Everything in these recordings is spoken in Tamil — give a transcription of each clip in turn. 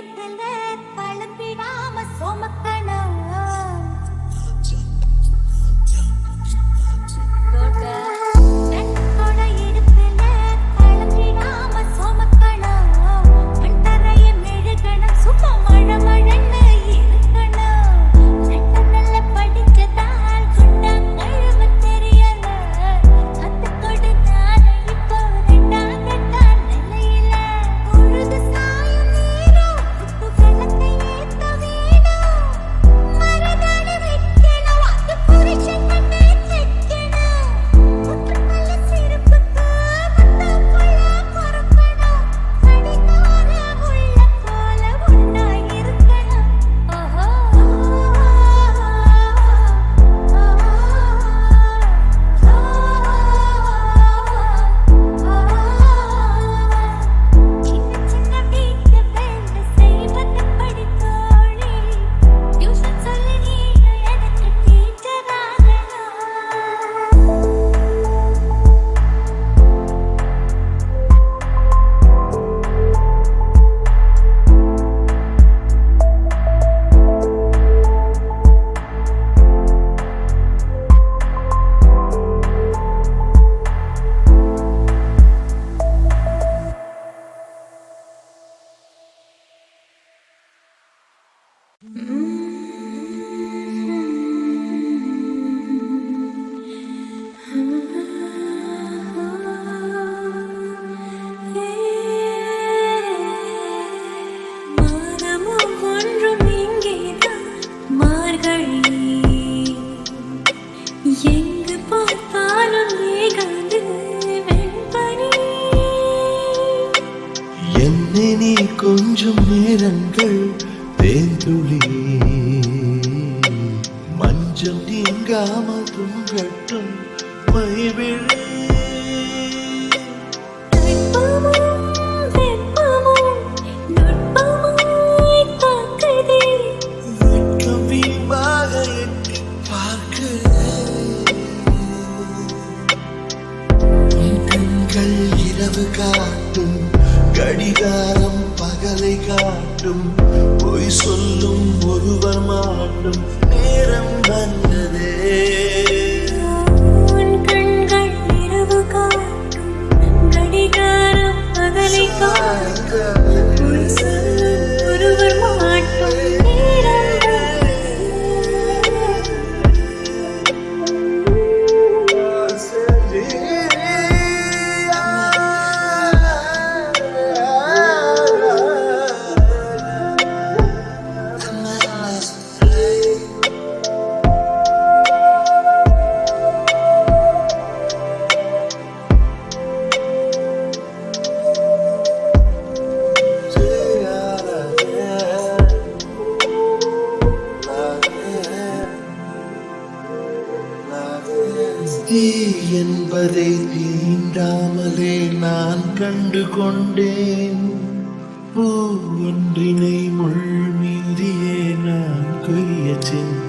கழுத்துல பழம்பிடாம சொமக்கணும். மாட்டும். பொய் சொல்லும் ஒருவர் மாட்டும். நேரம் வந்ததே. கடிகாரம் பகலை காக்க புத்தி என்பதை தீண்டாமலே நான் கண்டு கொண்டேன் பூ ஒன்றினை முள் மீறியே நான் கொய்ய சென்றேன்.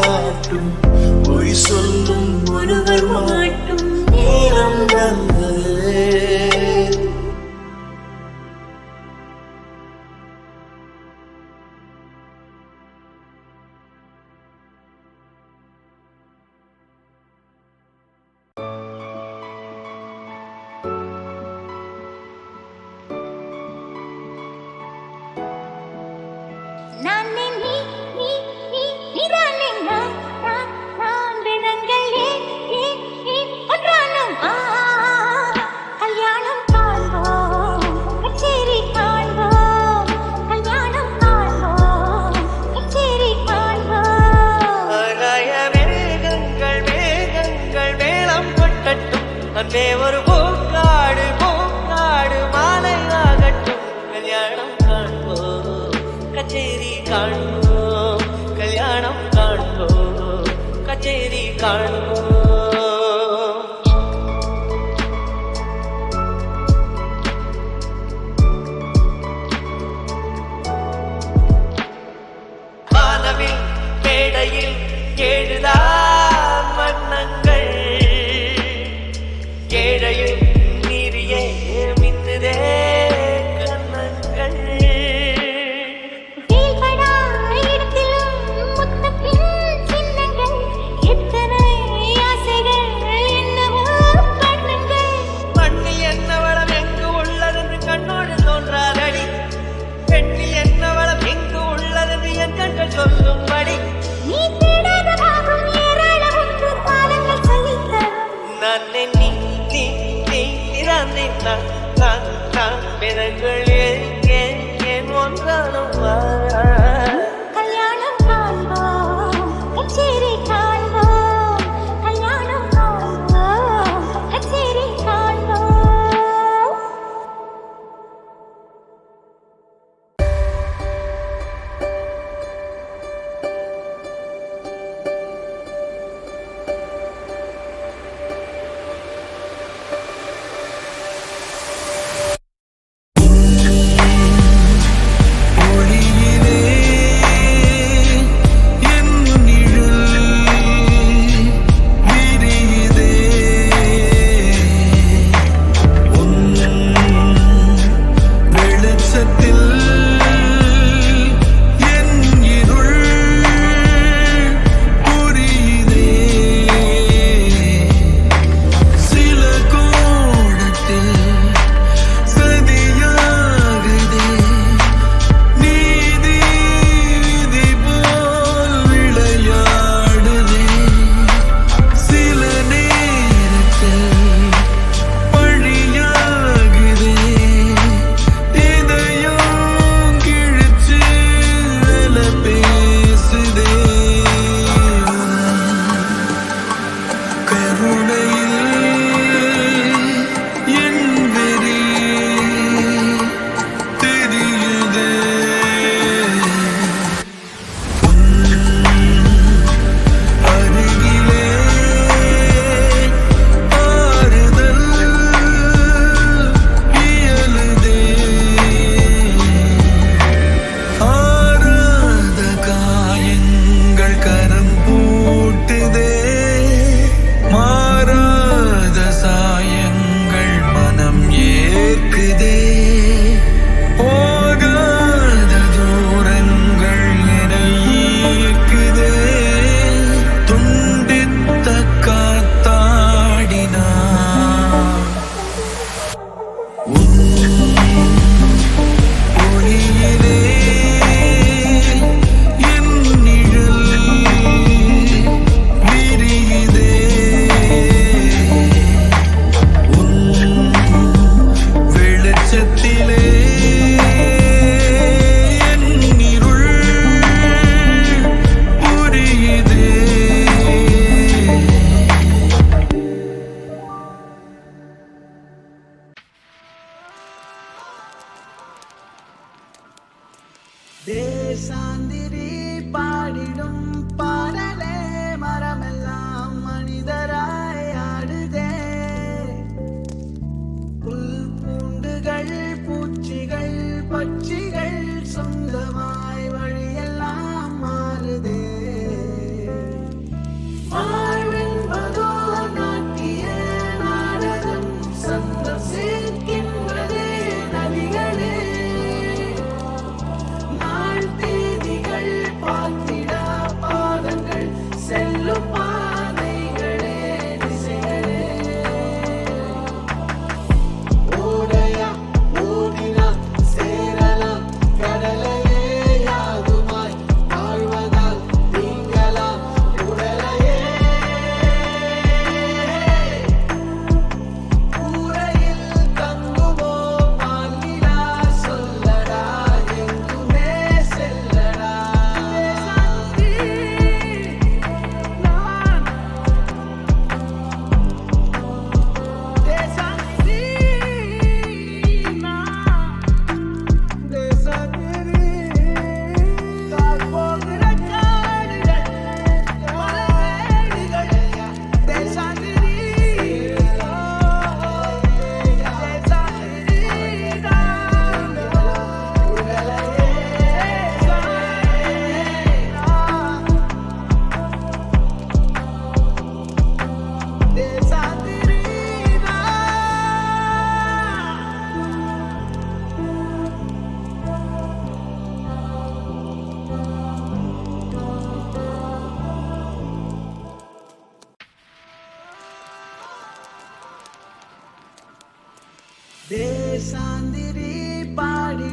காட்டும். பொய் சொல்லும் ஒருவன் தேவரு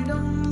don't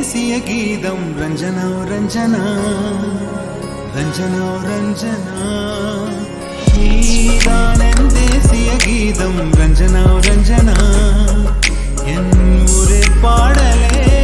தேசிய கீதம் ரஞ்சனா ரஞ்சனா. ரஞ்சனா ரஞ்சனா. நீதானன் தேசிய கீதம் ரஞ்சனா ரஞ்சனா. என் ஒரு பாடலே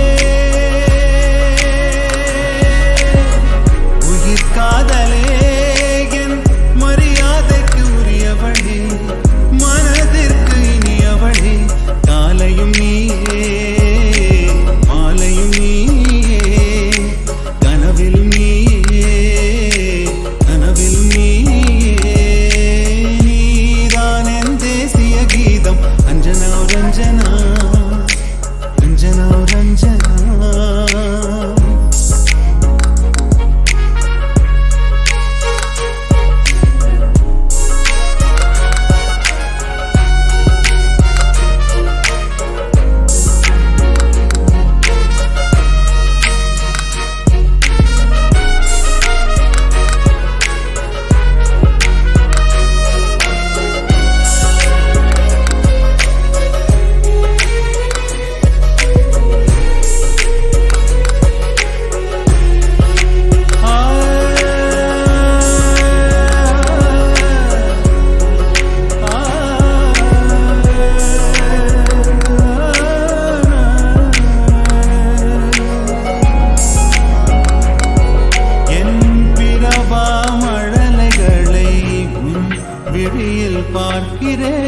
রে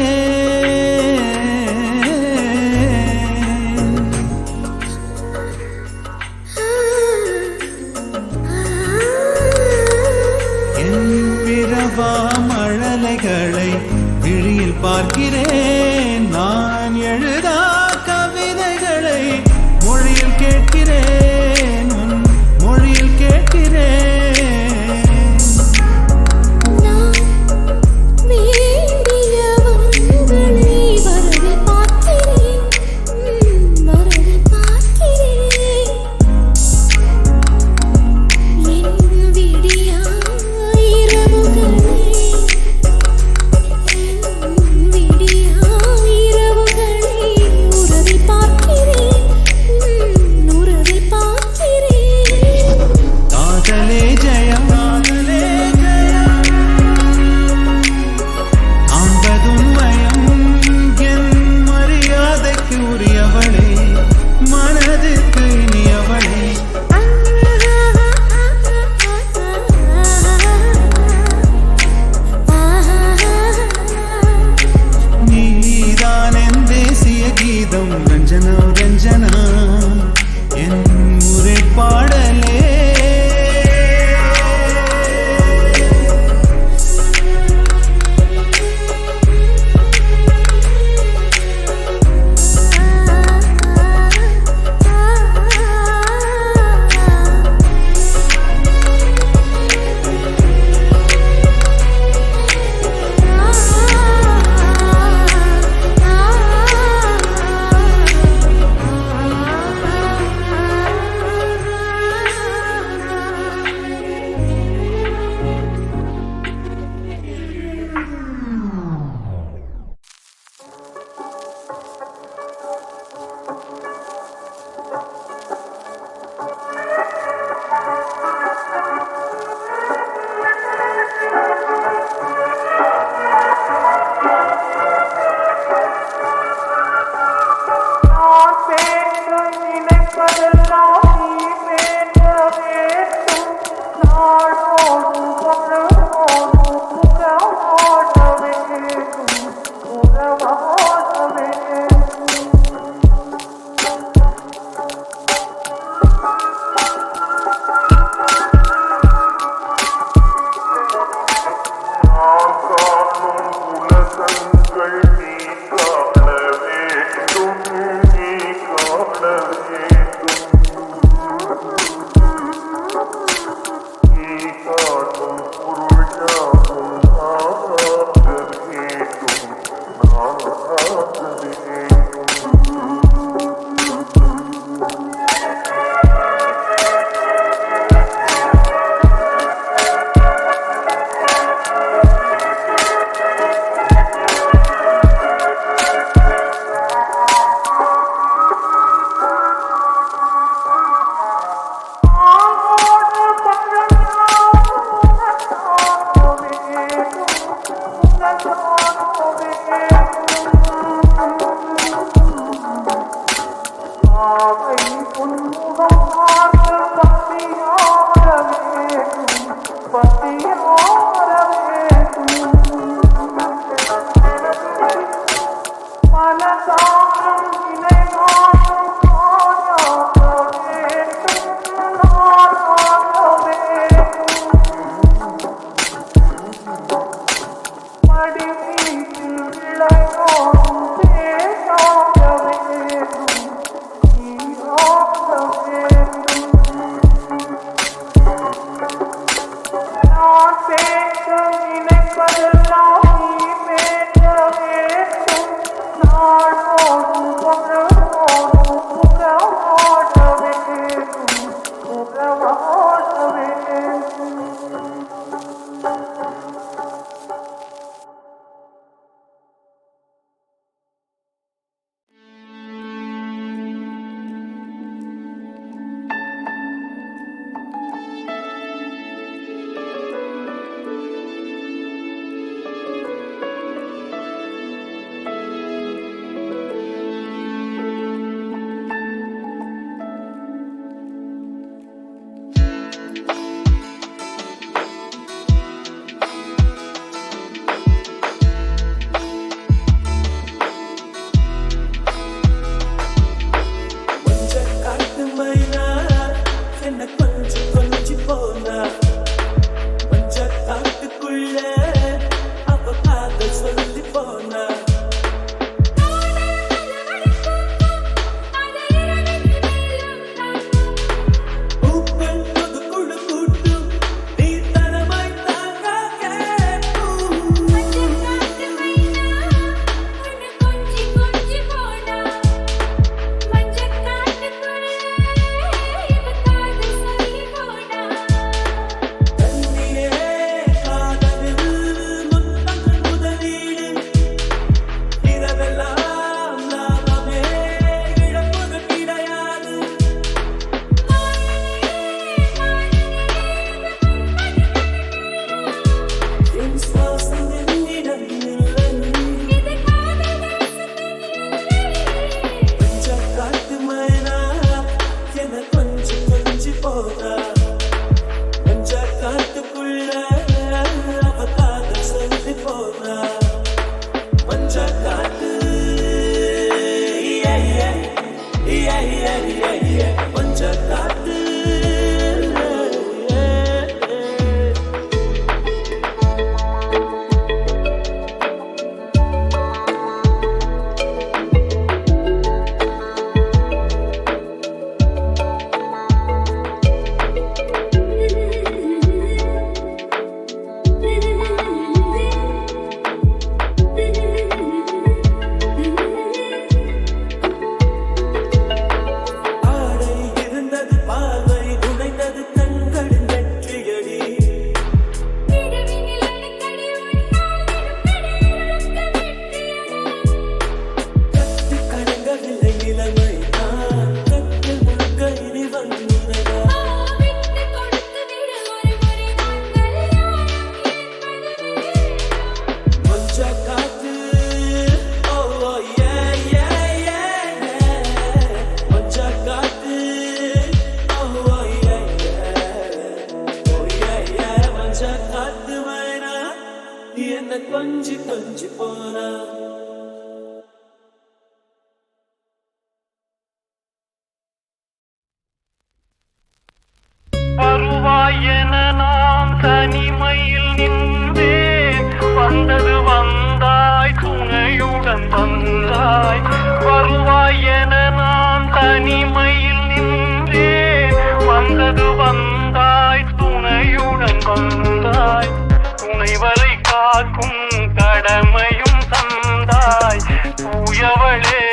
என நான் தனிமையில் நின்றேன் வந்தது வந்தாய் துணையுடன் வந்தாய். வருவாய் என நான் தனிமையில் நின்றேன் வந்தது வந்தாய் துணையுடன் வந்தாய். துணை வரை காக்கும் கடமையும் தந்தாய். தூயவளே